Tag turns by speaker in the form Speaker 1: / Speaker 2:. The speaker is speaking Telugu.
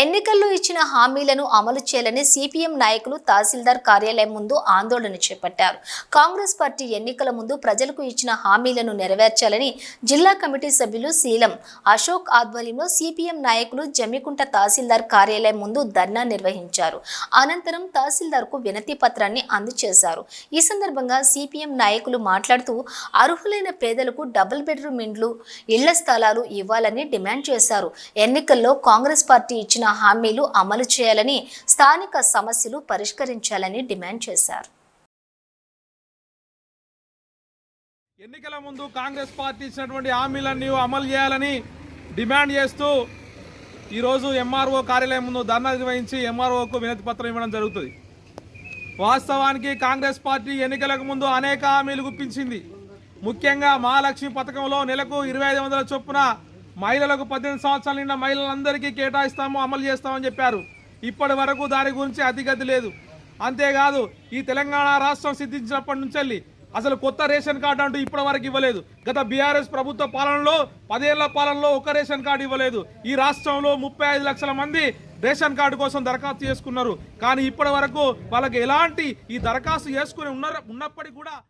Speaker 1: ఎన్నికల్లో ఇచ్చిన హామీలను అమలు చేయాలని సిపిఎం నాయకులు తహసీల్దార్ కార్యాలయం ముందు ఆందోళన చేపట్టారు. కాంగ్రెస్ పార్టీ ఎన్నికల ముందు ప్రజలకు ఇచ్చిన హామీలను నెరవేర్చాలని జిల్లా కమిటీ సభ్యులు శీలం అశోక్ ఆధ్వర్యంలో సిపిఎం నాయకులు జమ్మికుంట తహసీల్దార్ కార్యాలయం ముందు ధర్నా నిర్వహించారు. అనంతరం తహసీల్దార్కు వినతి పత్రాన్ని అందజేశారు. ఈ సందర్భంగా సిపిఎం నాయకులు మాట్లాడుతూ అర్హులైన పేదలకు డబుల్ బెడ్రూమ్ ఇండ్లు ఇళ్ళ స్థలాలు ఇవ్వాలని డిమాండ్ చేశారు. ఎన్నికల్లో కాంగ్రెస్ పార్టీ ఇచ్చిన హామీలు అమలు చేయాలని స్థానిక సమస్యలు పరిష్కరించాలని డిమాండ్ చేశారు.
Speaker 2: ఎన్నికల ముందు కాంగ్రెస్ పార్టీ ఇచ్చినటువంటి హామీలన్నీ అమలు చేయాలని డిమాండ్ చేస్తూ ఈరోజు ఎంఆర్ఓ కార్యాలయం ముందు ధర్నా నిర్వహించి ఎంఆర్ఓకు వినతి పత్రం ఇవ్వడం జరుగుతుంది. వాస్తవానికి కాంగ్రెస్ పార్టీ ఎన్నికలకు ముందు అనేక హామీలు గుప్పించింది. ముఖ్యంగా మహాలక్ష్మి పథకంలో నెలకు ఇరవై ఐదు వందల చొప్పున మహిళలకు పద్దెనిమిది సంవత్సరాల నిండా మహిళలందరికీ కేటాయిస్తాము అమలు చేస్తామని చెప్పారు. ఇప్పటి వరకు దాని గురించి అతిగతి లేదు. అంతేకాదు ఈ తెలంగాణ రాష్ట్రం సిద్ధించినప్పటి నుంచి అసలు కొత్త రేషన్ కార్డు అంటూ ఇప్పటి వరకు ఇవ్వలేదు. గత బీఆర్ఎస్ ప్రభుత్వ పాలనలో పదేళ్ళ పాలనలో ఒక రేషన్ కార్డు ఇవ్వలేదు. ఈ రాష్ట్రంలో ముప్పై ఐదు లక్షల మంది రేషన్ కార్డు కోసం దరఖాస్తు చేసుకున్నారు. కానీ ఇప్పటి వరకు వాళ్ళకి ఎలాంటి ఈ దరఖాస్తు చేసుకుని ఉన్న ఉన్నప్పటికీ కూడా